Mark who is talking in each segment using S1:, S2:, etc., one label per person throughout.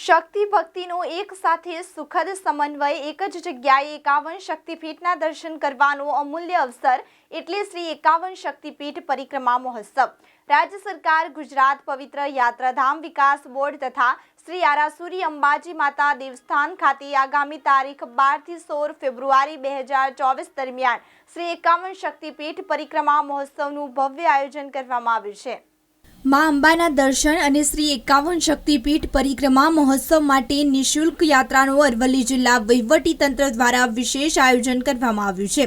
S1: શક્તિ ભક્તિનો એક સાથે સુખદ સમન્વય, એક જ જગ્યાએ એકાવન શક્તિપીઠના દર્શન કરવાનો અમૂલ્ય અવસર એટલે શ્રી એકાવન શક્તિપીઠ પરિક્રમા મહોત્સવ. રાજ્ય સરકાર, ગુજરાત પવિત્ર યાત્રાધામ વિકાસ બોર્ડ તથા શ્રી આરાસુરી અંબાજી માતા દેવસ્થાન ખાતે આગામી તારીખ બારથી સોળ ફેબ્રુઆરી બે હજાર ચોવીસ દરમિયાન શ્રી એકાવન શક્તિપીઠ પરિક્રમા મહોત્સવનું ભવ્ય આયોજન કરવામાં આવ્યું છે. મા અંબાના દર્શન અને શ્રી એકાવન શક્તિપીઠ પરિક્રમા મહોત્સવ માટે નિઃશુલ્ક યાત્રાનું અરવલ્લી જિલ્લા તંત્ર દ્વારા વિશેષ આયોજન કરવામાં આવ્યું છે,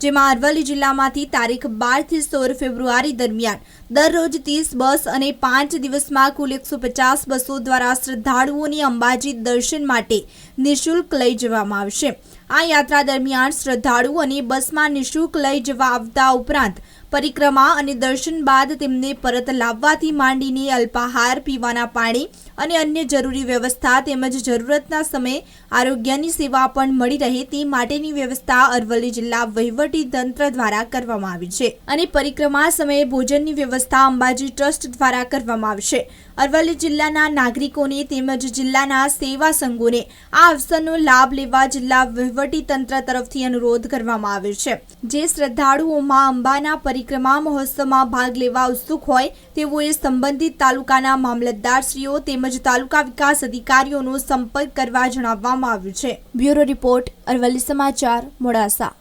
S1: જેમાં અરવલ્લી જિલ્લામાંથી તારીખ બારથી સોળ ફેબ્રુઆરી દરમિયાન દરરોજ ત્રીસ બસ અને પાંચ દિવસમાં કુલ એકસો પચાસ બસો દ્વારા શ્રદ્ધાળુઓની અંબાજી દર્શન માટે નિઃશુલ્ક લઈ જવામાં આવશે. આ યાત્રા દરમિયાન શ્રદ્ધાળુ અને બસમાં નિઃશુલ્ક લઈ જવા આવતા ઉપરાંત પરિક્રમા અને દર્શન બાદ તેમને પરત લાવવાથી માંડીને અલ્પાહાર, પીવાના પાણી અને અન્ય જરૂરી વ્યવસ્થા તેમજ જરૂરતના સમયે આરોગ્યની સેવા પણ મળી રહે તે માટેની વ્યવસ્થા અરવલ્લી જિલ્લા વહીવટી તંત્ર દ્વારા કરવામાં આવી છે અને પરિક્રમા સમયે ભોજનની વ્યવસ્થા અંબાજી ટ્રસ્ટ દ્વારા કરવામાં આવશે. અરવલ્લી જિલ્લાના નાગરિકોને તેમજ જિલ્લાના સેવા સંઘોને આ અવસરનો લાભ લેવા જિલ્લા તંત્ર તરફથી અનુરોધ કરવામાં આવ્યો છે. જે શ્રદ્ધાળુઓમાં અંબાના પરિક્રમા મહોત્સવમાં ભાગ લેવા ઉત્સુક હોય તેઓએ સંબંધિત તાલુકાના મામલતદારશ્રીઓ તેમજ તાલુકા વિકાસ અધિકારીઓનો સંપર્ક કરવા જણાવવામાં આવ્યું છે. બ્યુરો રિપોર્ટ અરવલ્લી સમાચાર મોડાસા.